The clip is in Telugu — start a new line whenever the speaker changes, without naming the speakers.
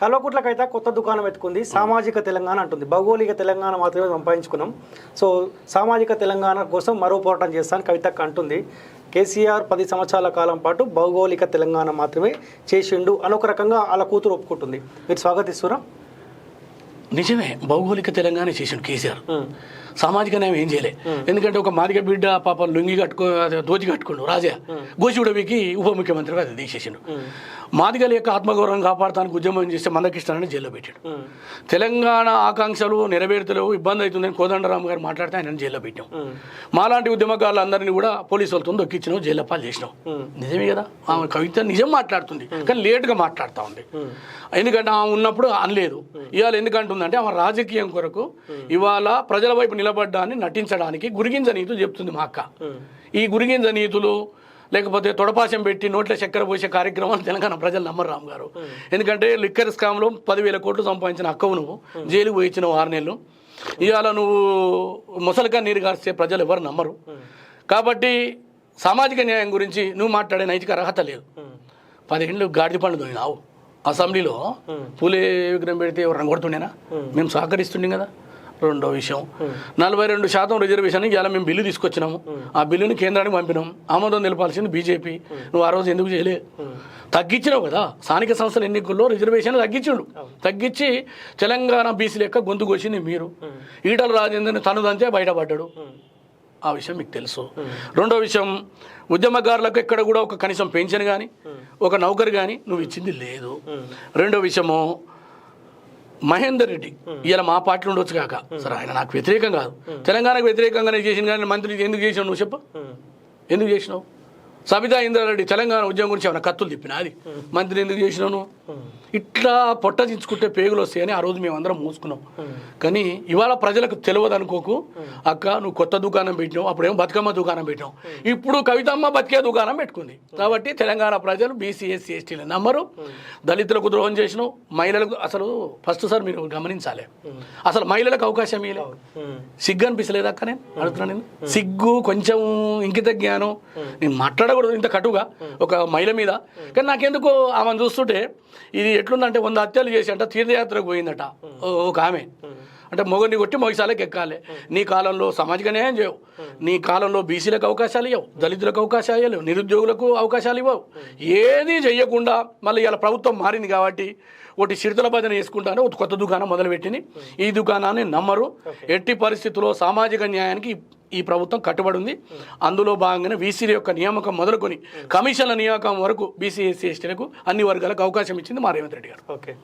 కల్వకుట్లకైతే కొత్త దుకాణం ఎత్తుకుంది. సామాజిక తెలంగాణ అంటుంది. భౌగోళిక తెలంగాణ మాత్రమే సంపాదించుకున్నాం. సో సామాజిక తెలంగాణ కోసం మరో పోరాటం చేస్తాను కవితక్క అంటుంది. కేసీఆర్ పది సంవత్సరాల కాలం పాటు భౌగోళిక తెలంగాణ మాత్రమే చేసిండు అని ఒక రకంగా వాళ్ళ కూతురు ఒప్పుకుంటుంది. మీరు స్వాగతిస్తురా?
నిజమే భౌగోళిక తెలంగాణ చేసిండు కేసీఆర్. సామాజిక న్యాయం ఏం చేయలే. ఎందుకంటే ఒక మాదిగ బిడ్డ పాప లుంగి కట్టుకో దోచి కట్టుకుండు రాజా. గోచిగూడవికి ఉప ముఖ్యమంత్రిగా అది తీసేసిండు. మాదిగల యొక్క ఆత్మగౌరవం కాపాడటానికి ఉద్యమం చేస్తే మందకిస్తానని జైల్లో పెట్టాడు. తెలంగాణ ఆకాంక్షలు నెరవేరుతలేవు ఇబ్బంది అవుతుందని కోదండరామ్ గారు మాట్లాడితే ఆయన జైల్లో పెట్టాం మాలాంటి ఉద్యమకారులందరినీ కూడా పోలీసు వాళ్ళతో దొక్కించినాం జైల్లో పాలు చేసినాం. నిజమే కదా? ఆమె కవిత నిజం మాట్లాడుతుంది కానీ లేటుగా మాట్లాడుతూ ఉంది. ఎందుకంటే ఆమె ఉన్నప్పుడు అనలేదు. ఇవాళ ఎందుకంటుందంటే ఆమె రాజకీయం కొరకు ఇవాళ ప్రజల వైపు నిలబడ్డాన్ని నటించడానికి గురిగింజ నీతులు చెప్తుంది మా అక్క. ఈ గురిగింజ నీతులు లేకపోతే తొడపాశం పెట్టి నోట్ల చక్కెర పోసే కార్యక్రమాలు తెలంగాణ ప్రజలు నమ్మరు రామ్ గారు. ఎందుకంటే లిక్కర్ స్కామ్లో పదివేల కోట్లు సంపాదించిన అక్కవు నువ్వు జైలుకు పోయించిన ఆరు నెలలు. ఇవాళ నువ్వు ముసలిగా నీరు కాస్తే ప్రజలు ఎవరు నమ్మరు. కాబట్టి సామాజిక న్యాయం గురించి నువ్వు మాట్లాడే నైతిక అర్హత లేదు. పదిహేళ్ళు గాడిద పండు నావు అసెంబ్లీలో పూలే విగ్రహం పెడితే ఎవరు కొడుతుండేనా? మేము. సహకరిస్తుండే కదా? రెండో విషయం. నలభై రెండు శాతం రిజర్వేషన్ ఇలా మేము బిల్లు తీసుకొచ్చినాము. ఆ బిల్లుని కేంద్రానికి పంపినాం. ఆమోదం నిలపాల్సింది బీజేపీ. నువ్వు ఆ రోజు ఎందుకు చేయలే? తగ్గించినావు కదా? స్థానిక సంస్థల ఎన్నికల్లో రిజర్వేషన్ తగ్గించిండు. తగ్గించి తెలంగాణ బీసీ లెక్క గొంతు కోసింది మీరు. ఈటల రాజేంద్రని తనుదంతే బయటపడ్డాడు. ఆ విషయం మీకు తెలుసు. రెండో విషయం ఉద్యమకారులకు ఎక్కడ కూడా ఒక కనీసం పెన్షన్ కానీ ఒక నౌకరు కానీ నువ్వు ఇచ్చింది లేదు. రెండో విషయము మహేందర్ రెడ్డి ఇలా మా పార్టీలో ఉండొచ్చు కాక. సరే ఆయన నాకు వ్యతిరేకం కాదు. తెలంగాణకు వ్యతిరేకంగానే చేసిన కానీ మంత్రి ఎందుకు చేసినావు నువ్వు చెప్పు. ఎందుకు చేసినావు? సబితా ఇంద్రారెడ్డి తెలంగాణ ఉద్యమం గురించి ఏమైనా కత్తులు తిప్పినా? అది మంత్రి ఎందుకు చేసినావు నువ్వు? ఇట్లా పొట్ట దించుకుంటే పేగులు వస్తాయని ఆ రోజు మేము అందరం మూసుకున్నాం. కానీ ఇవాళ ప్రజలకు తెలియదు అనుకోకు. అక్క నువ్వు కొత్త దుకాణం పెట్టినావు అప్పుడేమో బతుకమ్మ దుకాణం పెట్టినావు. ఇప్పుడు కవితమ్మ బతికే దుకాణం పెట్టుకుంది. కాబట్టి తెలంగాణ ప్రజలు బీసీ ఎస్సీ ఎస్టీలు నమ్మరు. దళితులకు ద్రోహం చేసినావు. మహిళలకు అసలు ఫస్ట్ సార్ మీరు గమనించాలి. అసలు మహిళలకు అవకాశం ఇవ్వలేదు సిగ్గు అనిపిస్తలేదు అక్క నేను? అడుగుతున్నా నేను. సిగ్గు కొంచెం ఇంకిత జ్ఞానం. నేను మాట్లాడకూడదు ఇంత కటుగా ఒక మహిళ మీద. కానీ నాకెందుకు ఆమెను చూస్తుంటే ఇది ఎట్లుందంటే వంద హత్యలు చేసి అంట తీర్థయాత్రకు పోయిందట ఓ- ఒక ఆమె. అంటే మొగని కొట్టి మొగసాలకు ఎక్కాలి. నీ కాలంలో సామాజిక న్యాయం చేయవు. నీ కాలంలో బీసీలకు అవకాశాలు ఇవ్వవు దళితులకు అవకాశాలు ఇవ్వలేవు నిరుద్యోగులకు అవకాశాలు ఇవ్వవు. ఏది చెయ్యకుండా మళ్ళీ ఇలా ప్రభుత్వం మారింది కాబట్టి ఒకటి చిరుతల భజన చేసుకుంటాను ఒక కొత్త దుకాణం మొదలుపెట్టింది. ఈ దుకాణాన్ని నమ్మరు. ఎట్టి పరిస్థితుల్లో సామాజిక న్యాయానికి ఈ ప్రభుత్వం కట్టుబడి ఉంది. అందులో భాగంగానే వీసీ యొక్క నియామకం మొదలుకొని కమిషన్ల నియామకం వరకు బీసీ ఎస్సీ ఎస్టీలకు అన్ని వర్గాలకు అవకాశం ఇచ్చింది మా రేవంత్ రెడ్డి గారు.
ఓకే.